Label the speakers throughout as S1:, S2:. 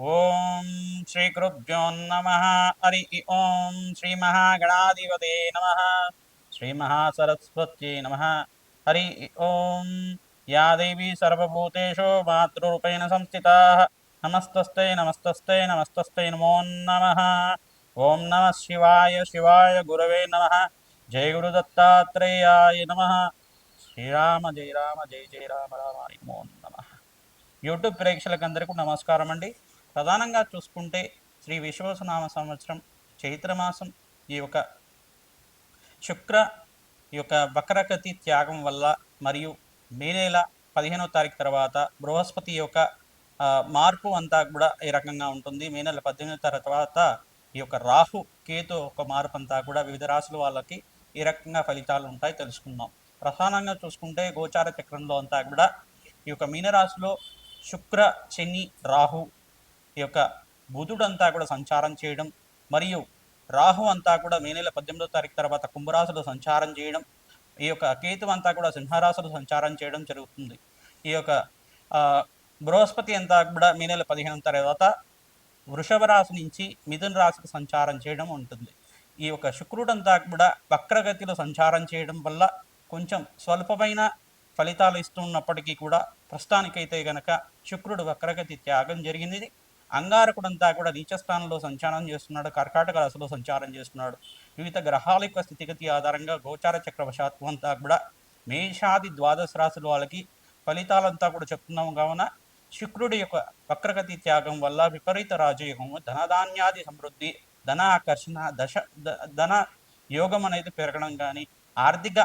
S1: ఓం శ్రీ గురుభ్యో నమ. హరి ఓం శ్రీ మహాగణాధిపతే నమ. శ్రీ మహాసరస్వత్యై నమ. హరి ఓం. యా దేవీ సర్వభూతేషు మాతృరూపేణ సంస్థితా. నమస్తస్తే నమస్తస్తే నమస్తస్తే నమో నమ. ఓం నమ శివాయ శివాయ గురవే నమ. జయ గురు దత్తాత్రేయాయ నమ. శ్రీరామ జయ రామ జయ జయ రామ రామాయ నమో నమ. యూట్యూబ్ ప్రేక్షకులందరికీ నమస్కారం అండి ప్రధానంగా చూసుకుంటే శ్రీ విశ్వసనామ సంవత్సరం చైత్రమాసం ఈ యొక్క శుక్ర ఈ యొక్క వక్రగతి త్యాగం వల్ల మరియు మే నెల పదిహేనో తారీఖు తర్వాత బృహస్పతి యొక్క మార్పు అంతా కూడా ఈ రకంగా ఉంటుంది. మే నెల పద్దెనిమిదో తర్వాత ఈ యొక్క రాహు కేతు ఒక మార్పు అంతా కూడా వివిధ రాశుల వాళ్ళకి ఈ రకంగా ఫలితాలు ఉంటాయి తెలుసుకుందాం. ప్రధానంగా చూసుకుంటే గోచార చక్రంలో అంతా కూడా ఈ యొక్క మీనరాశిలో శుక్ర శని రాహు ఈ యొక్క బుధుడంతా కూడా సంచారం చేయడం మరియు రాహు అంతా కూడా మే నెల పద్దెనిమిదో తారీఖు తర్వాత కుంభరాశులు సంచారం చేయడం ఈ యొక్క కేతు అంతా కూడా సింహరాశులు సంచారం చేయడం జరుగుతుంది. ఈ యొక్క బృహస్పతి అంతా కూడా మే నెల పదిహేను తర్వాత వృషభ రాశి నుంచి మిథున రాశికి సంచారం చేయడం ఉంటుంది. ఈ యొక్క శుక్రుడు అంతా కూడా వక్రగతిలో సంచారం చేయడం వల్ల కొంచెం స్వల్పమైన ఫలితాలు ఇస్తున్నప్పటికీ కూడా ప్రస్తుతానికైతే గనక శుక్రుడు వక్రగతి త్యాగం జరిగింది అంగారకుడంతా కూడా నీచస్థానంలో సంచారం చేస్తున్నాడు కర్కాటక రాశిలో సంచారం చేస్తున్నాడు. వివిధ గ్రహాల యొక్క స్థితిగతి ఆధారంగా గోచార చక్రవశాత్వం అంతా కూడా మేషాది ద్వాదశ రాశుల వాళ్ళకి ఫలితాలంతా కూడా చెప్తున్నాం కావున శుక్రుడి యొక్క వక్రగతి త్యాగం వల్ల విపరీత రాజయోగము ధనధాన్యాది సమృద్ధి ధన ఆకర్షణ దశ ధన యోగం అనేది పెరగడం కానీ ఆర్థిక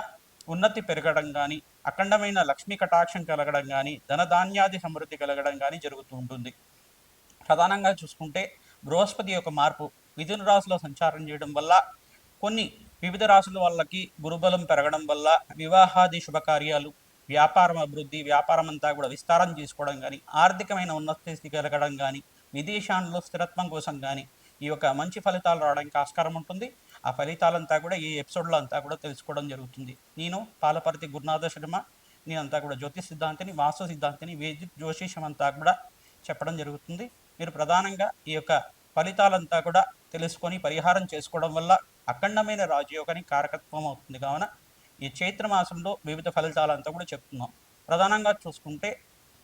S1: ఉన్నతి పెరగడం కానీ అఖండమైన లక్ష్మీ కటాక్షం కలగడం కానీ ధనధాన్యాది సమృద్ధి కలగడం కానీ జరుగుతూ ఉంటుంది. ప్రధానంగా చూసుకుంటే బృహస్పతి యొక్క మార్పు మిథున రాశిలో సంచారం చేయడం వల్ల కొన్ని వివిధ రాశుల వాళ్ళకి గురుబలం పెరగడం వల్ల వివాహాది శుభకార్యాలు వ్యాపారం అభివృద్ధి వ్యాపారం అంతా కూడా విస్తారం చేసుకోవడం కానీ ఆర్థికమైన ఉన్నత స్థితి కలగడం కానీ విదేశాల్లో స్థిరత్వం కోసం కానీ ఈ యొక్క మంచి ఫలితాలు రావడానికి ఆస్కారం ఉంటుంది. ఆ ఫలితాలంతా కూడా ఈ ఎపిసోడ్లో అంతా కూడా తెలుసుకోవడం జరుగుతుంది. నేను పాలపర్తి గురునాథ శర్మ. నేనంతా కూడా జ్యోతిష్ సిద్ధాంతిని వాస్తు సిద్ధాంతిని వేదిక్ జ్యోతిషం అంతా కూడా చెప్పడం జరుగుతుంది. మీరు ప్రధానంగా ఈ యొక్క ఫలితాలంతా కూడా తెలుసుకొని పరిహారం చేసుకోవడం వల్ల అఖండమైన రాజయోగానికి కారకత్వం అవుతుంది. కావున ఈ చైత్ర మాసంలో వివిధ ఫలితాలంతా కూడా చెప్తున్నాం. ప్రధానంగా చూసుకుంటే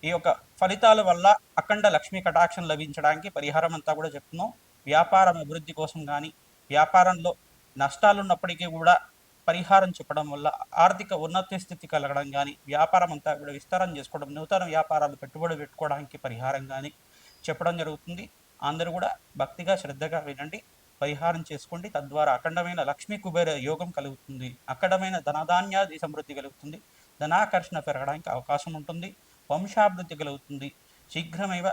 S1: ఈ యొక్క ఫలితాల వల్ల అఖండ లక్ష్మీ కటాక్షం లభించడానికి పరిహారం అంతా కూడా చెప్తున్నాం. వ్యాపారం అభివృద్ధి కోసం కానీ వ్యాపారంలో నష్టాలు ఉన్నప్పటికీ కూడా పరిహారం చెప్పడం వల్ల ఆర్థిక ఉన్నత స్థితి కలగడం కానీ వ్యాపారం అంతా కూడా విస్తారం చేసుకోవడం నూతన వ్యాపారాలు పెట్టుబడి పెట్టుకోవడానికి పరిహారం కానీ చెప్పడం జరుగుతుంది. అందరూ కూడా భక్తిగా శ్రద్ధగా వినండి. పరిహారం చేసుకోండి. తద్వారా అఖండమైన లక్ష్మీ కుబేర యోగం కలుగుతుంది. అఖండమైన ధనధాన్యాది సమృద్ధి కలుగుతుంది. ధనాకర్షణ పెరగడానికి అవకాశం ఉంటుంది. వంశాభివృద్ధి కలుగుతుంది. శీఘ్రమేవ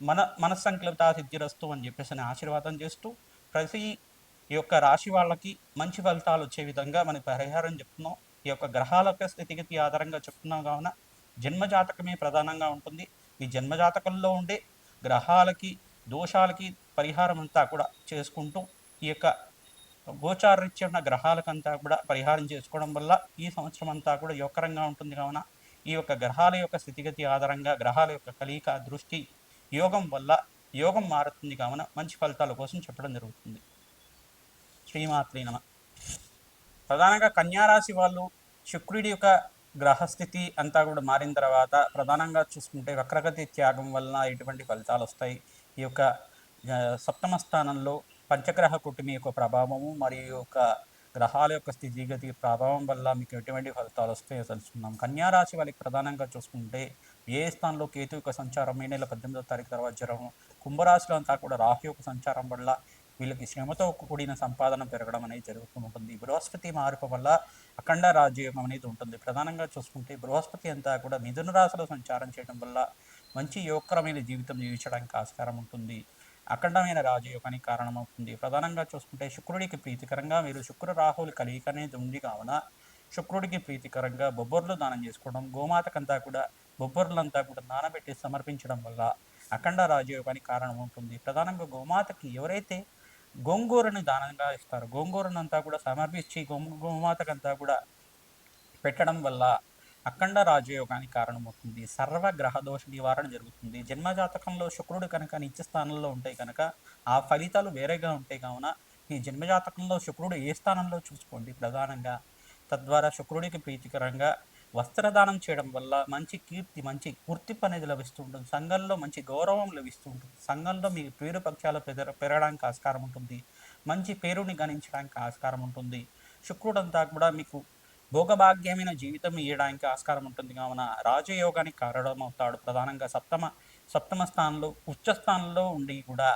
S1: మన మనస్సంకల్పిత సిద్ధిరస్తు అని చెప్పేసి అని ఆశీర్వాదం చేస్తూ ప్రతి ఈ యొక్క రాశి వాళ్ళకి మంచి ఫలితాలు వచ్చే విధంగా మన పరిహారం చెప్తున్నాం. ఈ యొక్క గ్రహాల యొక్క స్థితిగతి ఆధారంగా చెప్తున్నాం కావున జన్మజాతకమే ప్రధానంగా ఉంటుంది. ఈ జన్మజాతకంలో ఉండే గ్రహాలకి దోషాలకి పరిహారం అంతా కూడా చేసుకుంటూ ఈ యొక్క గోచారరీత్యా ఉన్న గ్రహాలకంతా కూడా పరిహారం చేసుకోవడం వల్ల ఈ సంవత్సరం అంతా కూడా యోగకరంగా ఉంటుంది. కావున ఈ యొక్క గ్రహాల యొక్క స్థితిగతి ఆధారంగా గ్రహాల యొక్క కలయిక దృష్టి యోగం వల్ల యోగం మారుతుంది. కావున మంచి ఫలితాల కోసం చెప్పడం జరుగుతుంది. శ్రీమాత్రి నమ. ప్రధానంగా కన్యారాశి వాళ్ళు శుక్రుడి యొక్క గ్రహస్థితి అంతా కూడా మారిన తర్వాత ప్రధానంగా చూసుకుంటే వక్రగతి త్యాగం వలన ఎటువంటి ఫలితాలు వస్తాయి. ఈ యొక్క సప్తమ స్థానంలో పంచగ్రహ కుటుంబ యొక్క ప్రభావము మరియు యొక్క గ్రహాల యొక్క స్థితిగతి ప్రభావం వల్ల మీకు ఎటువంటి ఫలితాలు వస్తాయో తెలుసుకుందాం. కన్యారాశి వాళ్ళకి ప్రధానంగా చూసుకుంటే ఏ స్థానంలో కేతు యొక్క సంచారం మే నెల పద్దెనిమిదో తారీఖు తర్వాత జరగడం కుంభరాశిలో అంతా కూడా రాహు యొక్క సంచారం వల్ల వీళ్ళకి శ్రమతో కూడిన సంపాదన పెరగడం అనేది జరుగుతూ ఉంటుంది బృహస్పతి మార్పు వల్ల అఖండ రాజయోగం అనేది ఉంటుంది. ప్రధానంగా చూసుకుంటే బృహస్పతి అంతా కూడా మిథున రాశిలో సంచారం చేయడం వల్ల మంచి యోగకరమైన జీవితం జీవించడానికి ఆస్కారం ఉంటుంది. అఖండమైన రాజయోగానికి కారణమవుతుంది. ప్రధానంగా చూసుకుంటే శుక్రుడికి ప్రీతికరంగా మీరు శుక్ర రాహువులు కలయిక అనేది ఉంది కావున శుక్రుడికి ప్రీతికరంగా బొబ్బర్లు దానం చేసుకోవడం గోమాతకంతా కూడా బొబ్బర్లంతా కూడా నానబెట్టి సమర్పించడం వల్ల అఖండ రాజయోగానికి కారణం ఉంటుంది ప్రధానంగా గోమాతకి ఎవరైతే గోంగూరని దానంగా ఇస్తారు. గోంగూరనంతా కూడా సమర్పించి గోమాతకంతా కూడా పెట్టడం వల్ల అఖండ రాజయోగానికి కారణమవుతుంది. సర్వ గ్రహ దోష నివారణ జరుగుతుంది. జన్మజాతకంలో శుక్రుడు కనుక నిత్య స్థానంలో ఉంటే కనుక ఆ ఫలితాలు వేరేగా ఉంటాయి కావున ఈ జన్మజాతకంలో శుక్రుడు ఏ స్థానంలో చూసుకోండి ప్రధానంగా. తద్వారా శుక్రుడికి ప్రీతికరంగా వస్త్రదానం చేయడం వల్ల మంచి కీర్తి మంచి గుర్తింపు అనేది లభిస్తూ ఉంటుంది. సంఘంలో మంచి గౌరవం లభిస్తూ ఉంటుంది. సంఘంలో మీ పేరు పక్షాలు పెర పెరగడానికి ఆస్కారం ఉంటుంది. మంచి పేరుని గణించడానికి ఆస్కారం ఉంటుంది. శుక్రుడంతా కూడా మీకు భోగభాగ్యమైన జీవితం ఇవ్వడానికి ఆస్కారం ఉంటుంది. కావున రాజయోగానికి కారణమవుతాడు. ప్రధానంగా సప్తమ సప్తమ స్థానంలో ఉచ్చ స్థానంలో ఉండి కూడా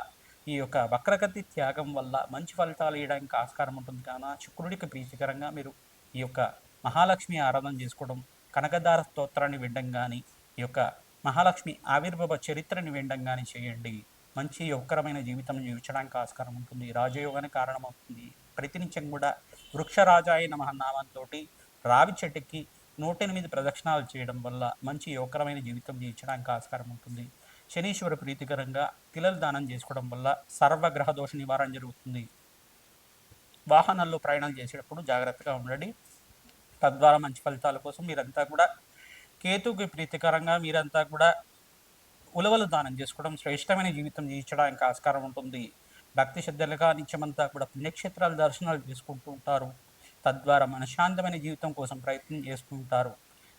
S1: ఈ యొక్క వక్రగతి త్యాగం వల్ల మంచి ఫలితాలు ఇవ్వడానికి ఆస్కారం ఉంటుంది. కావున శుక్రుడికి ప్రీతికరంగా మీరు ఈ యొక్క మహాలక్ష్మి ఆరాధన చేసుకోవడం కనకదార స్తోత్రాన్ని వినడం కానీ ఈ యొక్క మహాలక్ష్మి ఆవిర్భవ చరిత్రని వినడం కానీ చేయండి. మంచి యువకరమైన జీవితం జీవించడానికి ఆస్కారం ఉంటుంది. రాజయోగానికి కారణమవుతుంది. ప్రతినిత్యం కూడా వృక్షరాజాయ నమ నామంతో రావి చెట్టుకి నూట ఎనిమిది ప్రదక్షిణాలు చేయడం వల్ల మంచి యువకరమైన జీవితం జీవించడానికి ఆస్కారం ఉంటుంది. శనీశ్వర ప్రీతికరంగా పిల్లలు దానం చేసుకోవడం వల్ల సర్వగ్రహ దోష నివారణ జరుగుతుంది. వాహనాల్లో ప్రయాణాలు చేసేటప్పుడు జాగ్రత్తగా ఉండండి. తద్వారా మంచి ఫలితాల కోసం మీరంతా కూడా కేతుకి ప్రీతికరంగా మీరంతా కూడా ఉలవలు దానం చేసుకోవడం శ్రేష్టమైన జీవితం జీవించడానికి ఆస్కారం ఉంటుంది. భక్తి శ్రద్ధలుగా నిత్యమంతా కూడా పుణ్యక్షేత్రాల దర్శనాలు చేసుకుంటూ ఉంటారు. తద్వారా మనశాంతమైన జీవితం కోసం ప్రయత్నం చేసుకుంటారు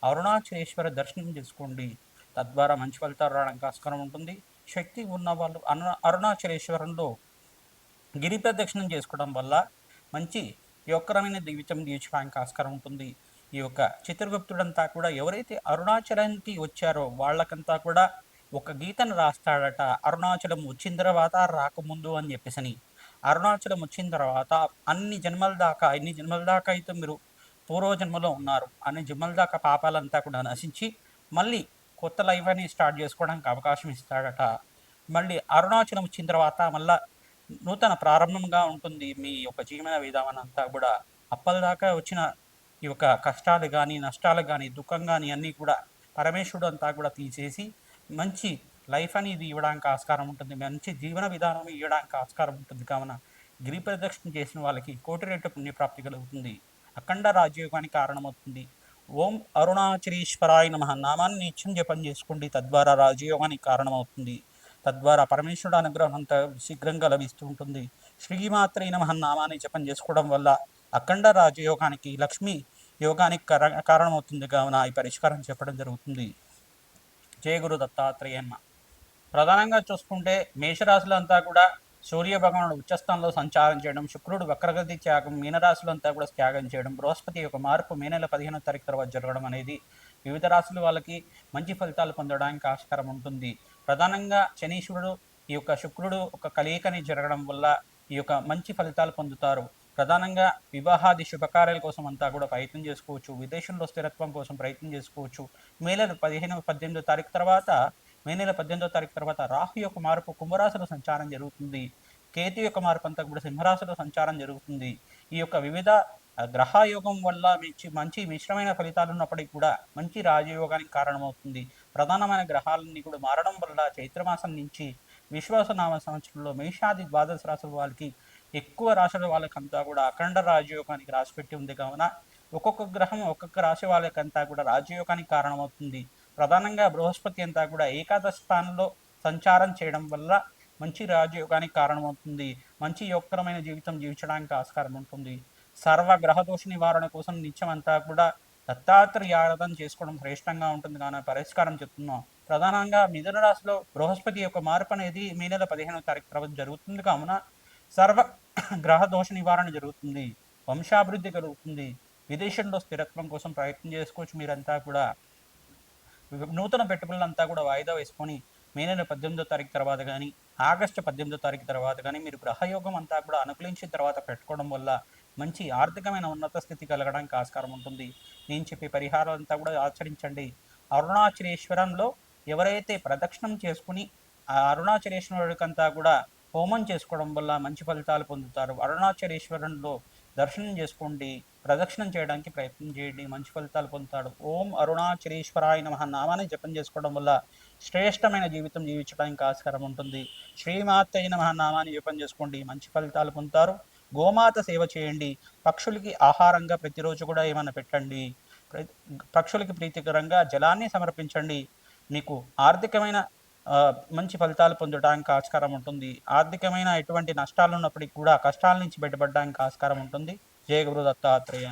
S1: అరుణాచలేశ్వర దర్శనం చేసుకోండి. తద్వారా మంచి ఫలితాలు రావడానికి ఆస్కారం ఉంటుంది. శక్తి ఉన్న వాళ్ళు అరుణ అరుణాచలేశ్వరంలో గిరి ప్రదక్షిణం చేసుకోవడం వల్ల మంచి ఈ ఒక్కరమైన జీవితం జీవించడానికి ఆస్కారం ఉంటుంది. ఈ యొక్క చిత్రగుప్తుడంతా కూడా ఎవరైతే అరుణాచలానికి వచ్చారో వాళ్ళకంతా కూడా ఒక గీతను రాస్తాడట అరుణాచలం వచ్చిన తర్వాత రాకముందు అని చెప్పేసని. అరుణాచలం వచ్చిన తర్వాత అన్ని జన్మల దాకా ఎన్ని జన్మల దాకా అయితే మీరు పూర్వజన్మలో ఉన్నారు అన్ని జన్మల దాకా పాపాలంతా కూడా నశించి మళ్ళీ కొత్త లైఫ్ అని స్టార్ట్ చేసుకోవడానికి అవకాశం ఇస్తాడట. మళ్ళీ అరుణాచలం వచ్చిన తర్వాత మళ్ళీ నూతన ప్రారంభంగా ఉంటుంది మీ యొక్క జీవన విధానం అంతా కూడా. అప్పటిదాకా వచ్చిన ఈ యొక్క కష్టాలు కానీ నష్టాలు కానీ దుఃఖం కానీ అన్నీ కూడా పరమేశ్వరుడు అంతా కూడా తీసేసి మంచి లైఫ్ అనేది ఇవ్వడానికి ఆస్కారం ఉంటుంది. మంచి జీవన విధానం ఇవ్వడానికి ఆస్కారం ఉంటుంది. కావున గిరి ప్రదక్షిణ చేసిన వాళ్ళకి కోటి రెట్టు పుణ్యప్రాప్తి కలుగుతుంది. అఖండ రాజయోగానికి కారణమవుతుంది. ఓం అరుణాచరీశ్వరాయ నమ. నామాన్ని నిత్యం జపం చేసుకోండి. తద్వారా రాజయోగానికి కారణమవుతుంది. తద్వారా పరమేశ్వరుడు అనుగ్రహం అంత శీఘ్రంగా లభిస్తూ ఉంటుంది. శ్రీమాత్రే నామాన్ని జపం చేసుకోవడం వల్ల అఖండ రాజయోగానికి లక్ష్మి యోగానికి కార- కారణమవుతుంది కావున ఈ పరిష్కారం చెప్పడం జరుగుతుంది. జయ గురు దత్తాత్రేయన్మ ప్రధానంగా చూసుకుంటే మేషరాశులంతా కూడా సూర్య భగవానుడు ఉచ్చస్థానంలో సంచారం చేయడం శుక్రుడు వక్రగతి త్యాగం మీనరాశులంతా కూడా త్యాగం చేయడం బృహస్పతి యొక్క మార్పు మే నెల పదిహేనో తారీఖు తర్వాత జరగడం అనేది వివిధ రాశుల వాళ్ళకి మంచి ఫలితాలు పొందడానికి ఆస్కారం ఉంటుంది. ప్రధానంగా శనీశ్వరుడు ఈ యొక్క శుక్రుడు ఒక కలయికని జరగడం వల్ల ఈ యొక్క మంచి ఫలితాలు పొందుతారు. ప్రధానంగా వివాహాది శుభకార్యాల కోసం అంతా కూడా ప్రయత్నం చేసుకోవచ్చు. విదేశంలో స్థిరత్వం కోసం ప్రయత్నం చేసుకోవచ్చు. మే నెల పదిహేను పద్దెనిమిదో తారీఖు తర్వాత మే నెల పద్దెనిమిదో తారీఖు తర్వాత రాహు యొక్క మార్పు కుంభరాశిలో సంచారం జరుగుతుంది. కేతు యొక్క మార్పు అంతా కూడా సింహరాశిలో సంచారం జరుగుతుంది. ఈ యొక్క వివిధ గ్రహయోగం వల్ల మంచి మంచి మిశ్రమైన ఫలితాలు ఉన్నప్పటికీ కూడా మంచి రాజయోగానికి కారణమవుతుంది. ప్రధానమైన గ్రహాలన్నీ కూడా మారడం వల్ల చైత్రమాసం నుంచి విశ్వాసనామ సంవత్సరంలో మేషాది ద్వాదశ రాశుల వాళ్ళకి ఎక్కువ రాశుల వాళ్ళకంతా కూడా అఖండ రాజయోగానికి రాసిపెట్టి ఉంది. కావున ఒక్కొక్క గ్రహం ఒక్కొక్క రాశి వాళ్ళకంతా కూడా రాజయోగానికి కారణమవుతుంది. ప్రధానంగా బృహస్పతి అంతా కూడా ఏకాదశ స్థానంలో సంచారం చేయడం వల్ల మంచి రాజయోగానికి కారణమవుతుంది. మంచి యోగకరమైన జీవితం జీవించడానికి ఆస్కారం ఉంటుంది. సర్వ గ్రహదోష నివారణ కోసం నిత్యం అంతా కూడా దత్తాత్రేయ చేసుకోవడం శ్రేష్టంగా ఉంటుంది కానీ పరిష్కారం చెప్తున్నాం. ప్రధానంగా మిథున రాశిలో బృహస్పతి యొక్క మార్పు అనేది మే నెల పదిహేనవ తారీఖు తర్వాత జరుగుతుంది కావున సర్వ గ్రహ దోష నివారణ జరుగుతుంది. వంశాభివృద్ధి కలుగుతుంది. విదేశంలో స్థిరత్వం కోసం ప్రయత్నం చేసుకోవచ్చు మీరంతా కూడా. నూతన పెట్టుబడులంతా కూడా వాయిదా వేసుకొని మే నెల పద్దెనిమిదో తారీఖు తర్వాత కానీ ఆగస్టు పద్దెనిమిదో తారీఖు తర్వాత కానీ మీరు గ్రహయోగం అంతా కూడా అనుకూలించిన తర్వాత పెట్టుకోవడం వల్ల మంచి ఆర్థికమైన ఉన్నత స్థితి కలగడానికి ఆస్కారం ఉంటుంది. నేను చెప్పే పరిహారాలంతా కూడా ఆచరించండి. అరుణాచలేశ్వరంలో ఎవరైతే ప్రదక్షిణం చేసుకుని ఆ అరుణాచలేశ్వరుడికంతా కూడా హోమం చేసుకోవడం వల్ల మంచి ఫలితాలు పొందుతారు. అరుణాచలేశ్వరంలో దర్శనం చేసుకోండి ప్రదక్షిణం చేయడానికి ప్రయత్నం చేయండి మంచి ఫలితాలు పొందుతాడు. ఓం అరుణాచలేశ్వరాయ నమ నామాన్ని జపం చేసుకోవడం వల్ల శ్రేష్టమైన జీవితం జీవించడానికి ఆస్కారం ఉంటుంది. శ్రీమాతయ్య నమ నామాన్ని జపం చేసుకోండి మంచి ఫలితాలు పొందుతారు. గోమాత సేవ చేయండి. పక్షులకి ఆహారంగా ప్రతిరోజు కూడా ఏమైనా పెట్టండి. పక్షులకి ప్రీతికరంగా జలాన్ని సమర్పించండి. మీకు ఆర్థికమైన మంచి ఫలితాలు పొందడానికి ఆస్కారం ఉంటుంది. ఆర్థికమైన ఎటువంటి నష్టాలు ఉన్నప్పటికీ కూడా కష్టాల నుంచి బయటపడడానికి ఆస్కారం ఉంటుంది. జయ గురు దత్తాత్రేయ